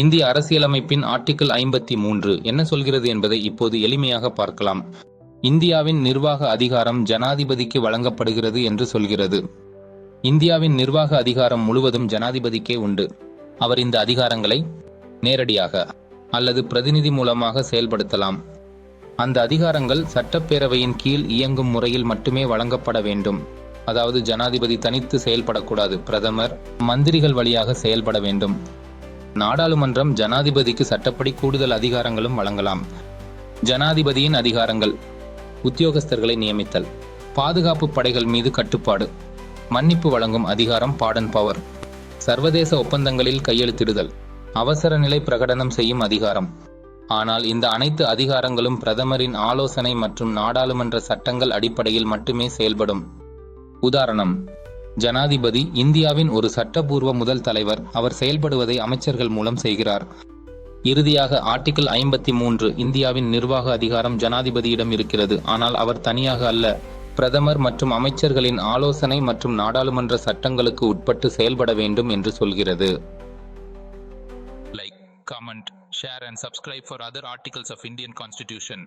இந்திய அரசியலமைப்பின் ஆர்டிகிள் ஐம்பத்தி மூன்று என்ன சொல்கிறது என்பதை இப்போது எளிமையாக பார்க்கலாம். இந்தியாவின் நிர்வாக அதிகாரம் ஜனாதிபதிக்கு வழங்கப்படுகிறது என்று சொல்கிறது. இந்தியாவின் நிர்வாக அதிகாரம் முழுவதும் ஜனாதிபதிக்கே உண்டு. அவர் இந்த அதிகாரங்களை நேரடியாக அல்லது பிரதிநிதி மூலமாக செயல்படுத்தலாம். அந்த அதிகாரங்கள் சட்டப்பேரவையின் கீழ் இயங்கும் முறையில் மட்டுமே வழங்கப்பட வேண்டும். அதாவது ஜனாதிபதி தனித்து செயல்படக்கூடாது. பிரதமர் மந்திரிகள் வழியாக செயல்பட வேண்டும். நாடாளுமன்றம் ஜனாதிபதிக்கு சட்டப்படி கூடுதல் அதிகாரங்களும் வழங்கலாம். ஜனாதிபதியின் அதிகாரங்கள். உத்தியோகஸ்தர்களை நியமித்தல். பாதுகாப்பு படைகள் மீது கட்டுப்பாடு. மன்னிப்பு வழங்கும் அதிகாரம் பாடன் பவர் சர்வதேச ஒப்பந்தங்களில் கையெழுத்திடுதல். அவசர நிலை பிரகடனம் செய்யும் அதிகாரம். ஆனால் இந்த அனைத்து அதிகாரங்களும் பிரதமரின் ஆலோசனை மற்றும் நாடாளுமன்ற சட்டங்கள் அடிப்படையில் மட்டுமே செயல்படும். உதாரணம். ஜனாதிபதி இந்தியாவின் ஒரு சட்டபூர்வ முதல் தலைவர். அவர் செயல்படுவதை அமைச்சர்கள் மூலம் செய்கிறார். இறுதியாக ஆர்டிகிள் ஐம்பத்தி மூன்று இந்தியாவின் நிர்வாக அதிகாரம் ஜனாதிபதியிடம் இருக்கிறது. ஆனால் அவர் தனியாக அல்ல. பிரதமர் மற்றும் அமைச்சர்களின் ஆலோசனை மற்றும் நாடாளுமன்ற சட்டங்களுக்கு உட்பட்டு செயல்பட வேண்டும் என்று சொல்கிறது. Like comment share and subscribe for other articles of Indian constitution